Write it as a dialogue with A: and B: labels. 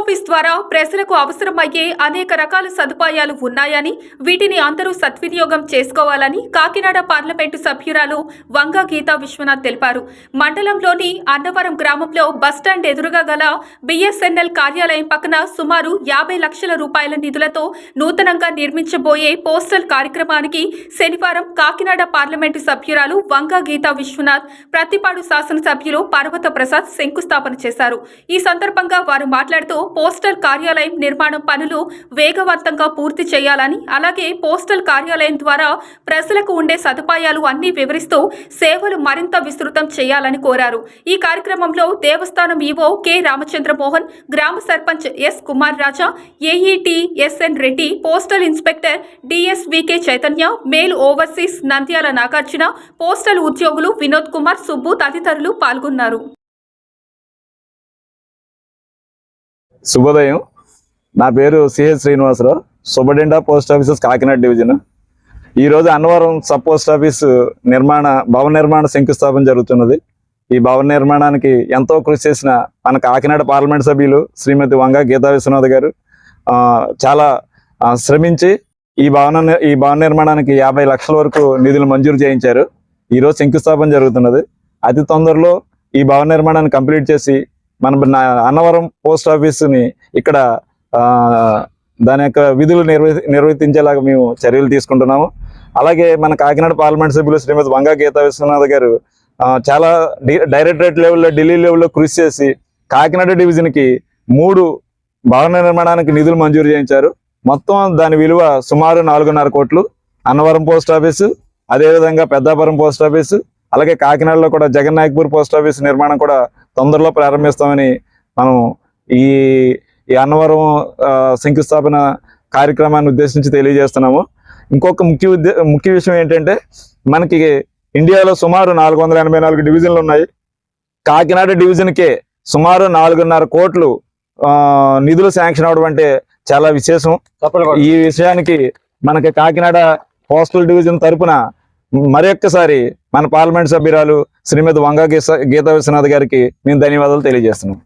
A: Office ద్వారా ప్రజలకు అవసరమయ్యే అనేక రకాల సదుపాయాలు ఉన్నాయని వీటిని అందరూ సద్వినియోగం చేసుకోవాలని కాకినాడ పార్లమెంటు సభ్యురాలు వంగ గీతా విశ్వనాథ్ తెలిపారు. మండలంలోని అన్నవరం గ్రామంలో బస్టాండ్ ఎదురుగా గల బిఎస్ఎన్ఎల్ కార్యాలయం పక్కన సుమారు యాభై లక్షల రూపాయల నిధులతో నూతనంగా నిర్మించబోయే పోస్టల్ కార్యక్రమానికి శనివారం కాకినాడ పార్లమెంటు సభ్యురాలు వంగ గీతా విశ్వనాథ్ ప్రతిపాడు శాసనసభ్యులు పర్వత ప్రసాద్ శంకుస్థాపన చేశారు. ఈ సందర్భంగా వారు మాట్లాడుతూ పోస్టల్ కార్యాలయం నిర్మాణం పనులు వేగవంతంగా పూర్తి చేయాలని అలాగే పోస్టల్ కార్యాలయం ద్వారా ప్రజలకు ఉండే సదుపాయాలు అన్ని వివరిస్తూ సేవలు మరింత విస్తృతం చేయాలని కోరారు. ఈ కార్యక్రమంలో దేవస్థానం ఈవో కె రామచంద్ర మోహన్ గ్రామ sarpanch S Kumar Raja AET SN Reddy postal inspector DSVK Chaitanya mail overseer Nandyal Nagarjuna postal ఉద్యోగులు వినోద్ కుమార్ సుబ్బు తదితరులు పాల్గొన్నారు.
B: శుభోదయం. నా పేరు CH Srinivasarao. Superintendent post offices Kakinada division. ఈరోజు అన్నవరం సబ్ పోస్ట్ ఆఫీస్ నిర్మాణ భవన నిర్మాణ శంకుస్థాపన జరుగుతున్నది. ఈ భవన నిర్మాణానికి ఎంతో కృషి చేసిన మన కాకినాడ పార్లమెంట్ సభ్యులు శ్రీమతి వంగ గీతా విశ్వనాథ్ గారు చాలా శ్రమించి ఈ భవన ఈ భవన నిర్మాణానికి యాభై లక్షల వరకు నిధులు మంజూరు చేయించారు. ఈరోజు శంకుస్థాపన జరుగుతున్నది. అతి తొందరలో ఈ భవన నిర్మాణాన్ని కంప్లీట్ చేసి మన నా- అన్నవరం పోస్ట్ ఆఫీస్ని ఇక్కడ ఆ, దాని యొక్క విధులు నిర్వహి నిర్వర్తించేలాగా మేము చర్యలు తీసుకుంటున్నాము. అలాగే మన కాకినాడ పార్లమెంట్ సభ్యులు శ్రీమతి వంగా గీతా విశ్వనాథ్ గారు చాలా డైరెక్టరేట్ లెవెల్లో ఢిల్లీ లెవెల్లో కృషి చేసి కాకినాడ డివిజన్కి మూడు భవన నిర్మాణానికి నిధులు మంజూరు చేయించారు. మొత్తం దాని విలువ సుమారు నాలుగున్నర కోట్లు. అన్నవరం పోస్ట్ ఆఫీసు అదేవిధంగా పెద్దాపురం పోస్ట్ ఆఫీసు అలాగే కాకినాడలో కూడా జగన్నాయక్పూర్ పోస్ట్ ఆఫీస్ నిర్మాణం కూడా తొందరలో ప్రారంభిస్తామని మనం ఈ ఈ అన్నవరం శంకుస్థాపన కార్యక్రమాన్ని ఉద్దేశించి తెలియజేస్తున్నాము. ఇంకొక ముఖ్య ముఖ్య విషయం ఏంటంటే మనకి ఇండియాలో సుమారు నాలుగు వందల ఎనభై నాలుగు డివిజన్లు ఉన్నాయి. కాకినాడ డివిజన్కే సుమారు నాలుగున్నర కోట్లు నిధులు శాంక్షన్ అవడం అంటే చాలా విశేషం. ఈ విషయానికి మనకి కాకినాడ పోస్టల్ డివిజన్ తరపున మరొక్కసారి మన పార్లమెంట్ సభ్యురాలు శ్రీమతి వంగా గీత గీతా విశ్వనాథ్ గారికి మేము ధన్యవాదాలు తెలియజేస్తున్నాం.